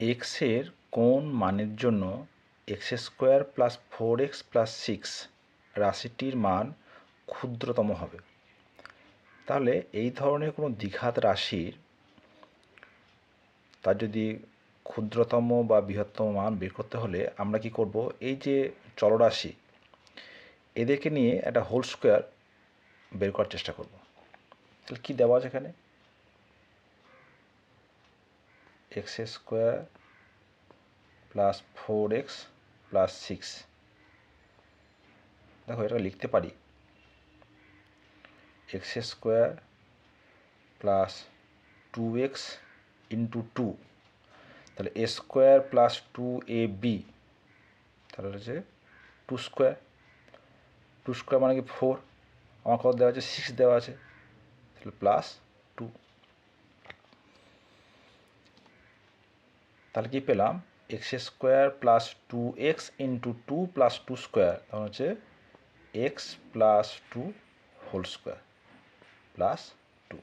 এক্সের কোন মানের জন্য x square plus four x plus six রাশিটির মান ক্ষুদ্রতম হবে? তাহলে এই ধরনের কোনো দ্বিঘাত রাশির তার যদি ক্ষুদ্রতম বা বৃহত্তম মান বের করতে হলে আমরা কি করব? এই যে চলরাশি, এদেরকে নিয়ে একটা হোল স্কোয়ার বের করার চেষ্টা করব। তাহলে কী দেওয়া আছে এখানে? X square plus four x plus six দেখো, এটা লিখতে পারি। X square plus two x into two তাহলে a square plus two a b তাহলে হচ্ছে টু স্কোয়ার টু স্কোয়ার মানে কি ফোর আমার কত দেওয়া আছে? সিক্স দেওয়া আছে। তাহলে প্লাস টু তাহলে কি পেলাম? X square plus two x into two plus two square তখন হচ্ছে x plus two whole square plus two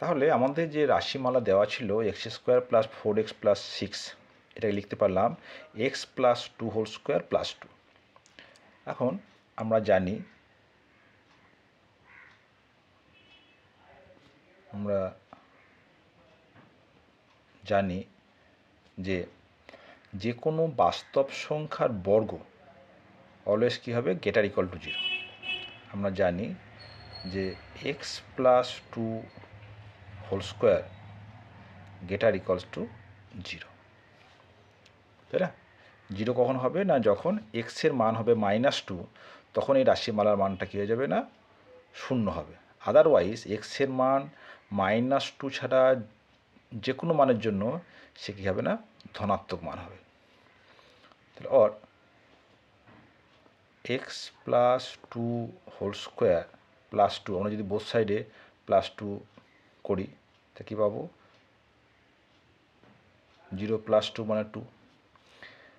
তাহলে আমাদের যে রাশিমালা দেওয়া ছিল x square plus four x plus six এটাকে লিখতে পারলাম x plus two whole square plus two এখন আমরা জানি আমরা জানি যে যে কোনো বাস্তব সংখ্যার বর্গ অলওয়েজ কী হবে? গেটার ইকুয়াল টু জিরো আমরা জানি যে x plus two whole square greater equals to zero তাই না? জিরো কখন হবে? না যখন এক্সের মান হবে মাইনাস টু তখন এই রাশিমালার মানটা কী হয়ে যাবে না? শূন্য হবে। আদারওয়াইজ এক্সের মান মাইনাস টু ছাড়া যে কোনো মানের জন্য সে কী হবে না? ধনাত্মক মান হবে। তাহলে or x plus two whole square plus two আমরা যদি বোথ সাইডে প্লাস টু করি, তা কী পাবো? জিরো প্লাস টু মানে টু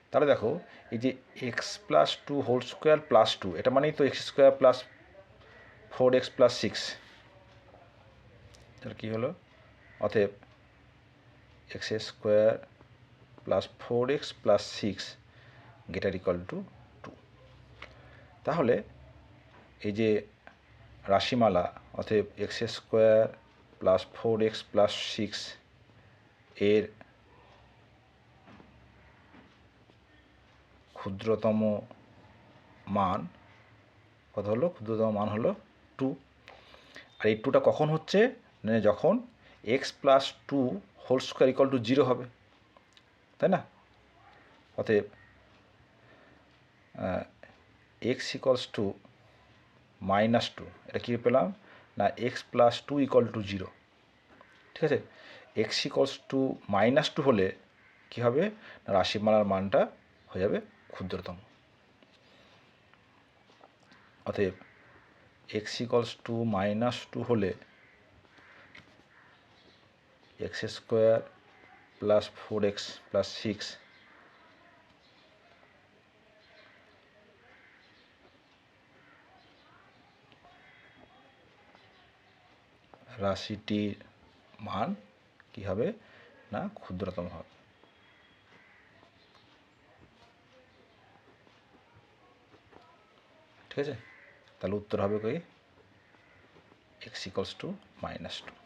তাহলে দেখো, এই যে x plus two whole square plus two এটা মানেই তো x square plus four x plus six তাহলে কী হলো? অতএব x square plus four x plus six greater equal to two তাহলে এই যে রাশিমালা, অতএব x square plus four x plus six এর ক্ষুদ্রতম মান, কত হলো? ক্ষুদ্রতম মান হলো টু আর এই টুটা কখন হচ্ছে? মানে যখন x plus two whole square equal to zero হবে, তাই না? অতএব x equals to minus two এটা কী পেলাম? না x plus two equal to zero ঠিক আছে? X equals to minus two হলে কী হবে? না, রাশিমালার মানটা হয়ে যাবে ক্ষুদ্রতম। অতএব x equals to minus two হলে x square plus four x plus six. রাশিটির মান কি হবে? না, ক্ষুদ্রতম হবে। ঠিক আছে? তাহলে উত্তর হবে কি x equals to minus two.